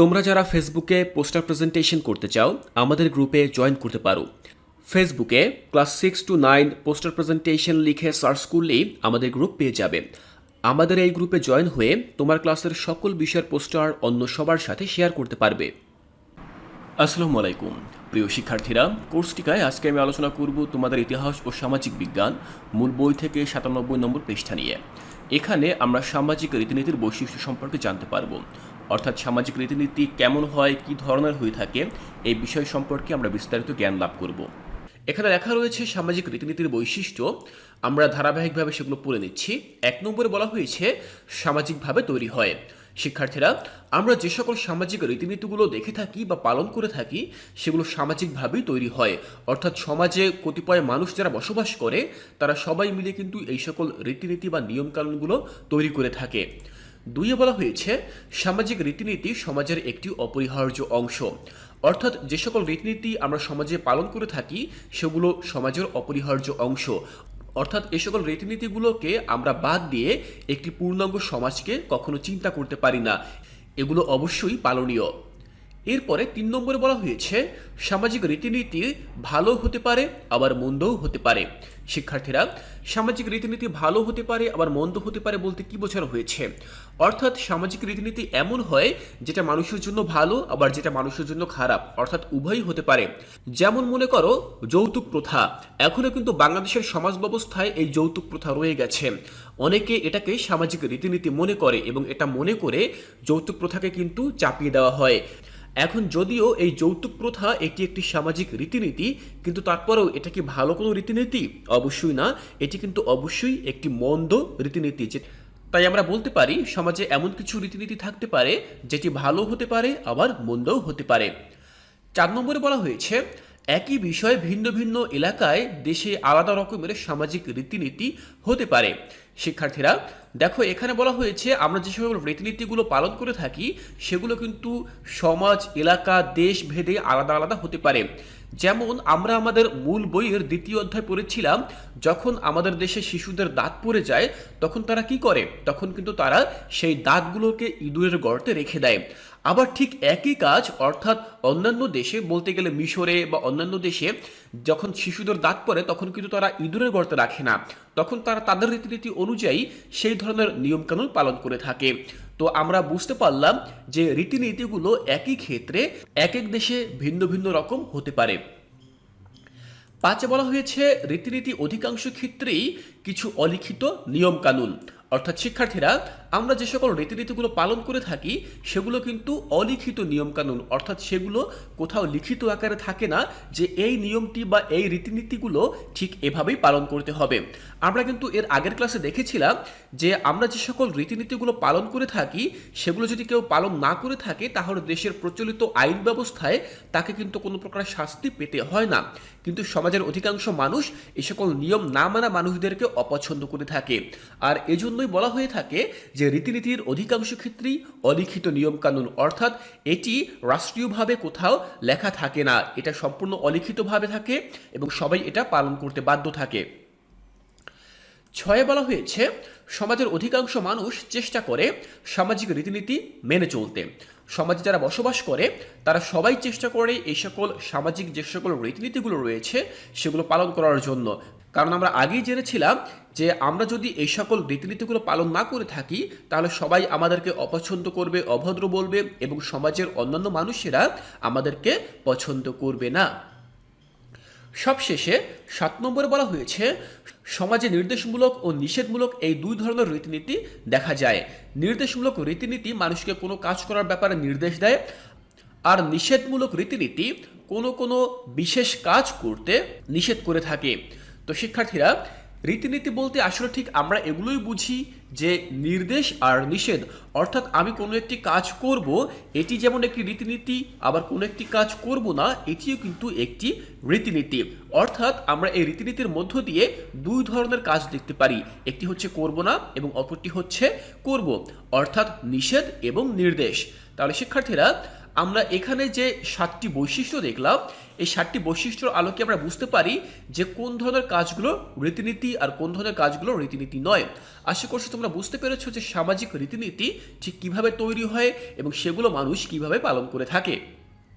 তোমরা যারা ফেসবুকে পোস্টার প্রেজেন্টেশন করতে চাও, আমাদের গ্রুপে জয়েন করতে পারো। ফেসবুকে class six to nine poster presentation লিখে সার্চ করলেই আমাদের গ্রুপ পেয়ে যাবে। আমাদের এই গ্রুপে জয়েন হয়ে তোমার ক্লাসের সকল বিষয়ের পোস্টার অন্য সবার সাথে শেয়ার করতে পারবে। আসসালামু আলাইকুম। প্রিয় শিক্ষার্থীরা কোর্স টিকায় আজকে আমি আলোচনা করব তোমাদের ইতিহাস ও সামাজিক বিজ্ঞান, মূল বই থেকে সাতানব্বই নম্বর পৃষ্ঠা নিয়ে। এখানে আমরা সামাজিক রীতিনীতির বৈশিষ্ট্য সম্পর্কে জানতে পারব। অর্থাৎ সামাজিক রীতিনীতি কেমন হয়, কি ধরনের হয়ে থাকে, এই বিষয় সম্পর্কে আমরা বিস্তারিত জ্ঞান লাভ করব। এখানে লেখা রয়েছে সামাজিক রীতিনীতির বৈশিষ্ট্য। আমরা ধারাবাহিকভাবে সেগুলো পড়ে নিচ্ছি। এক নম্বরে বলা হয়েছে, সামাজিকভাবে তৈরি হয়। শিক্ষার্থীরা, আমরা যে সকল সামাজিক রীতিনীতিগুলো দেখে থাকি বা পালন করে থাকি, সেগুলো সামাজিকভাবেই তৈরি হয়। অর্থাৎ সমাজে কতিপয় মানুষ যারা বসবাস করে, তারা সবাই মিলে কিন্তু এই সকল রীতিনীতি বা নিয়মকানুনগুলো তৈরি করে থাকে। দুইয়ে বলা হয়েছে, সামাজিক রীতিনীতি সমাজের একটি অপরিহার্য অংশ। অর্থাৎ যে সকল রীতিনীতি আমরা সমাজে পালন করে থাকি, সেগুলো সমাজের অপরিহার্য অংশ। অর্থাৎ এ সকল রীতিনীতিগুলোকে আমরা বাদ দিয়ে একটি পূর্ণাঙ্গ সমাজকে কখনো চিন্তা করতে পারি না। এগুলো অবশ্যই পালনীয়। এরপরে তিন নম্বরে বলা হয়েছে, সামাজিক রীতিনীতি ভালো হতে পারে, আবার মন্দও হতে পারে। শিক্ষার্থীরা, সামাজিক রীতিনীতি ভালো হতে পারে, আবার মন্দ হতে পারে বলতে কি বোঝানো হয়েছে? অর্থাৎ সামাজিক রীতিনীতি এমন হয়, যেটা মানুষের জন্য ভালো, আবার যেটা মানুষের জন্য খারাপ, অর্থাৎ উভয়ই হতে পারে। যেমন মনে করো, যৌতুক প্রথা। এখনও কিন্তু বাংলাদেশের সমাজ ব্যবস্থায় এই যৌতুক প্রথা রয়ে গেছে। অনেকে এটাকে সামাজিক রীতিনীতি মনে করে এবং এটা মনে করে যৌতুক প্রথাকে কিন্তু চাপিয়ে দেওয়া হয়। এখন যদিও এই যৌতুক প্রথা এটি একটি সামাজিক রীতিনীতি, কিন্তু তারপরেও এটা কি ভালো কোনো রীতিনীতি? অবশ্যই না। এটি কিন্তু অবশ্যই একটি মন্দ রীতিনীতি যে, তাই আমরা বলতে পারি, সমাজে এমন কিছু রীতিনীতি থাকতে পারে, যেটি ভালো হতে পারে, আবার মন্দও হতে পারে। চার নম্বরে বলা হয়েছে একই বিষয়ে ভিন্ন ভিন্ন এলাকায় দেশে আলাদা রকমের সামাজিক রীতিনীতি হতে পারে। শিক্ষার্থীরা, দেখো এখানে বলা হয়েছে, আমরা যে সকল রীতিনীতিগুলো পালন করে থাকি, সেগুলো কিন্তু সমাজ, এলাকা, দেশ ভেদে আলাদা আলাদা হতে পারে। যেমন আমরা আমাদের মূল বইয়ের দ্বিতীয় অধ্যায় পড়েছিলাম, যখন আমাদের দেশে শিশুদের দাঁত পড়ে যায়, তখন তারা কি করে? তখন কিন্তু তারা সেই দাঁতগুলোকে ইঁদুরের গর্তে রেখে দেয়। আবার ঠিক একই কাজ, অর্থাৎ অন্যান্য দেশে, বলতে গেলে মিশরে বা অন্যান্য দেশে, যখন শিশুদের দাঁত পড়ে, তখন কিন্তু তারা ইঁদুরের গর্তে রাখে না। তখন তারা তাদের রীতিনীতি অনুযায়ী সেই ধরনের নিয়মকানুন পালন করে থাকে। তো আমরা বুঝতে পারলাম যে রীতিনীতিগুলো একই ক্ষেত্রে এক এক দেশে ভিন্ন ভিন্ন রকম হতে পারে। পাঁচে বলা হয়েছে, রীতিনীতি অধিকাংশ ক্ষেত্রেই কিছু অলিখিত নিয়মকানুন, অর্থাৎ শিক্ষার্থীরা আমরা যে সকল রীতিনীতিগুলো পালন করে থাকি, সেগুলো কিন্তু অলিখিত নিয়মকানুন। অর্থাৎ সেগুলো কোথাও লিখিত আকারে থাকে না যে এই নিয়মটি বা এই রীতিনীতিগুলো ঠিক এভাবেই পালন করতে হবে। আমরা কিন্তু এর আগের ক্লাসে দেখেছিলাম যে আমরা যে সকল রীতিনীতিগুলো পালন করে থাকি, সেগুলো যদি কেউ পালন না করে থাকে, তাহলে দেশের প্রচলিত আইন ব্যবস্থায় তাকে কিন্তু কোনো প্রকার শাস্তি পেতে হয় না। কিন্তু সমাজের অধিকাংশ মানুষ এই সকল নিয়ম না মানা মানুষদেরকে অপছন্দ করে থাকে। আর এজন্যই বলা হয়ে থাকে যে রীতিনীতির অধিকাংশ ক্ষেত্রেই অলিখিত নিয়মকানুন অর্থাৎ এটি রাষ্ট্রীয়ভাবে কোথাও লেখা থাকে না। এটা সম্পূর্ণ অলিখিতভাবে থাকে এবং সবাই এটা পালন করতে বাধ্য থাকে। ছয়ে বলা হয়েছে, সমাজের অধিকাংশ মানুষ চেষ্টা করে সামাজিক রীতিনীতি মেনে চলতে। সমাজে যারা বসবাস করে, তারা সবাই চেষ্টা করে এই সকল সামাজিক যে সকল রীতিনীতিগুলো রয়েছে, সেগুলো পালন করার জন্য। কারণ আমরা আগেই জেনেছিলাম যে আমরা যদি এই সকল রীতিনীতিগুলো পালন না করে থাকি, তাহলে সবাই আমাদেরকে অপছন্দ করবে, অভদ্র বলবে এবং সমাজের অন্যান্য মানুষেরা আমাদেরকে পছন্দ করবে না। সবশেষে সাত নম্বরে বলা হয়েছে, সমাজে নির্দেশমূলক ও নিষেধমূলক এই দুই ধরনের রীতিনীতি দেখা যায়। নির্দেশমূলক রীতিনীতি মানুষকে কোনো কাজ করার ব্যাপারে নির্দেশ দেয়, আর নিষেধমূলক রীতিনীতি কোনো কোনো বিশেষ কাজ করতে নিষেধ করে থাকে। তো শিক্ষার্থীরা, রীতিনীতি বলতে আসলে ঠিক আমরা এগুলোই বুঝি যে নির্দেশ আর নিষেধ। অর্থাৎ আমি কোনো একটি কাজ করব, এটি যেমন একটি রীতিনীতি, আবার কোনো একটি কাজ করব না, এটিও কিন্তু একটি রীতিনীতি। অর্থাৎ আমরা এই রীতিনীতির মধ্য দিয়ে দুই ধরনের কাজ দেখতে পারি। একটি হচ্ছে করব না এবং অপরটি হচ্ছে করব। অর্থাৎ নিষেধ এবং নির্দেশ। তাহলে শিক্ষার্থীরা আমরা এখানে যে সাতটি বৈশিষ্ট্য দেখলাম, এই সাতটি বৈশিষ্ট্যর আলোকে আমরা বুঝতে পারি যে কোন ধরনের কাজগুলো রীতিনীতি আর কোন ধরনের কাজগুলো রীতিনীতি নয়। আশা করছি তোমরা বুঝতে পেরেছ যে সামাজিক রীতিনীতি ঠিক কীভাবে তৈরি হয় এবং সেগুলো মানুষ কীভাবে পালন করে থাকে।